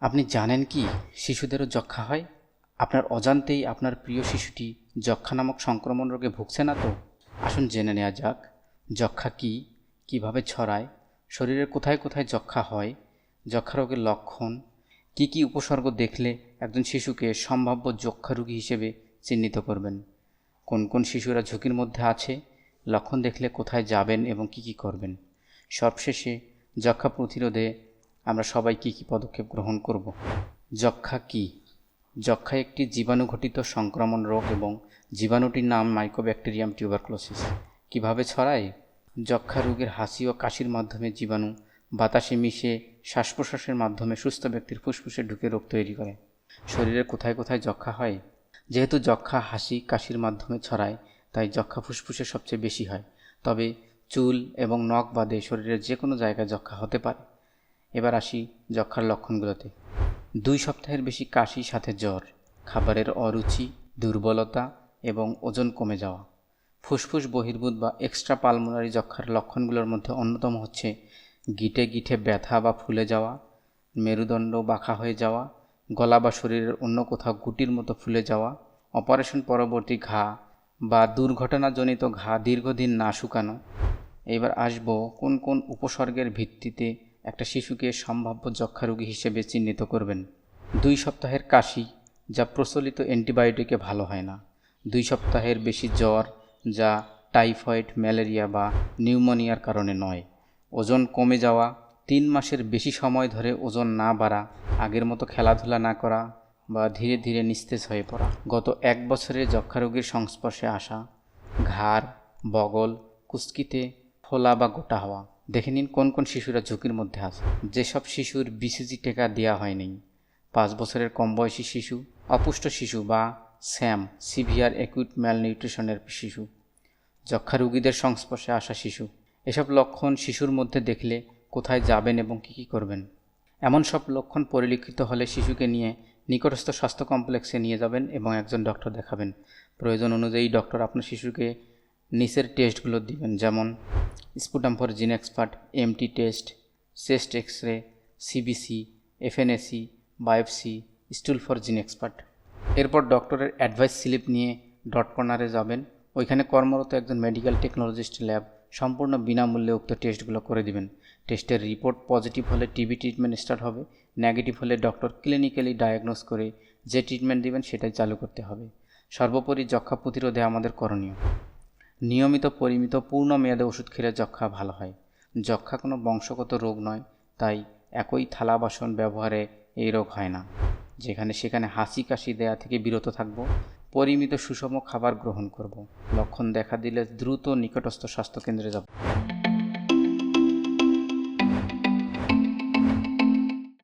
আপনি জানেন কি শিশুদেরও যক্ষা হয়? আপনার অজান্তেই আপনার প্রিয় শিশুটি যক্ষা নামক সংক্রমণ রোগে ভুগছে না তো? আসুন জেনে নেওয়া যাক, যক্ষা কি, কীভাবে ছড়ায় শরীরের কোথায় কোথায় যক্ষা হয়, যক্ষা রোগের লক্ষণ, কি কি উপসর্গ দেখলে একজন শিশুকে সম্ভাব্য যক্ষা রোগী হিসেবে চিহ্নিত করবেন? কোন কোন শিশুরা ঝুঁকির মধ্যে আছে, লক্ষণ দেখলে কোথায় যাবেন এবং কি কি করবেন? সবশেষে যক্ষা প্রতিরোধে আমরা সবাই কি কি পদক্ষেপ গ্রহণ করব? যক্ষা কি? যক্ষা একটি জীবাণুঘটিত সংক্রমণ রোগ এবং জীবাণুটির নাম মাইকোব্যাকটেরিয়াম টিউবারক্লোসিস কীভাবে ছড়ায়? যক্ষা রোগের হাসি ও কাশির মাধ্যমে জীবাণু বাতাসে মিশে শ্বাস প্রশ্বাসের মাধ্যমে সুস্থ ব্যক্তির ফুসফুসে ঢুকে রোগ তৈরি করে। শরীরের কোথায় কোথায় যক্ষা হয়? যেহেতু যক্ষা হাসি, কাশির মাধ্যমে ছড়ায়, তাই যক্ষা ফুসফুসে সবচেয়ে বেশি হয়। তবে চুল এবং নখ বাদে শরীরের যে কোনো জায়গায় যক্ষা হতে পারে। এবার আসি যক্ষার লক্ষণগুলোতে। দুই সপ্তাহের বেশি কাশি, সাথে জ্বর, খাবারের অরুচি, দুর্বলতা এবং ওজন কমে যাওয়া। ফুসফুস, বহির্ভূত বা এক্সট্রা পালমোনারি যক্ষার লক্ষণগুলোর মধ্যে অন্যতম হচ্ছে গিটে গিটে ব্যথা বা ফুলে যাওয়া, মেরুদণ্ড বাঁকা হয়ে যাওয়া, গলা বা শরীরের অন্য কোথাও গুটির মতো ফুলে যাওয়া, অপারেশন পরবর্তী ঘা বা দুর্ঘটনাজনিত ঘা দীর্ঘদিন না শুকানো। এবার আসব কোন কোন উপসর্গের ভিত্তিতে একটা শিশুকে সম্ভাব্য যক্ষা রোগী হিসেবে চিহ্নিত করবেন। দুই সপ্তাহের কাশি যা প্রচলিত অ্যান্টিবায়োটিকে ভালো হয় না। দুই সপ্তাহের বেশি জ্বর যা টাইফয়েড, ম্যালেরিয়া বা নিউমোনিয়ার কারণে নয়। ওজন কমে যাওয়া, তিন মাসের বেশি সময় ধরে ওজন না বাড়া, আগের মতো খেলাধুলা না করা বা ধীরে ধীরে নিস্তেজ হয়ে পড়া। গত এক বছরে যক্ষা রোগীর সংস্পর্শে আসা, ঘাড়, বগল কুস্কিতে ফোলা বা গোটা হওয়া। দেখে নিন কোন কোন শিশুরা ঝুঁকির মধ্যে আছে। যেসব শিশুর বিসিজি টেকা দেওয়া হয়নি, পাঁচ বছরের কম বয়সী শিশু, অপুষ্ট শিশু বা স্যাম, সিভিয়ার অ্যাকুইট ম্যালনিউট্রিশনের শিশু যক্ষা রোগীদের সংস্পর্শে আসা শিশু, এসব লক্ষণ শিশুর মধ্যে দেখলে কোথায় যাবেন এবং কী কী করবেন। এমন সব লক্ষণ পরিলক্ষিত হলে শিশুকে নিয়ে নিকটস্থ স্বাস্থ্য কমপ্লেক্সে নিয়ে যাবেন এবং একজন ডক্টর দেখাবেন। প্রয়োজন অনুযায়ী ডক্টর আপনার শিশুকে নিচের টেস্টগুলো দিবেন। যেমন sputum for gene expert MT test chest X ray CBC FNAC biopsy stool for gene expert এরপর ডক্টরের অ্যাডভাইস স্লিপ নিয়ে ডট কর্নারে যাবেন। ওইখানে কর্মরত একজন মেডিকেল টেকনোলজিস্ট ল্যাব সম্পূর্ণ বিনামূল্যে উক্ত টেস্টগুলো করে দিবেন। টেস্টের রিপোর্ট পজিটিভ হলে টিবি ট্রিটমেন্ট স্টার্ট হবে নেগেটিভ হলে ডক্টর ক্লিনিক্যালি ডায়াগনোস করে যে ট্রিটমেন্ট দিবেন সেটাই চালু করতে হবে। সর্বোপরি যক্ষা প্রতিরোধে আমাদের করণীয়। নিয়মিত, পরিমিত, পূর্ণ মেয়াদে ওষুধ খেলে যক্ষা ভালো হয়। যক্ষা কোনো বংশগত রোগ নয়, তাই একই থালা বাসন ব্যবহারে এই রোগ হয় না। যেখানে সেখানে হাসি কাশি দেয়া থেকে বিরত থাকব, পরিমিত সুষম খাবার গ্রহণ করব। লক্ষণ দেখা দিলে দ্রুত নিকটস্থ স্বাস্থ্যকেন্দ্রে যাব।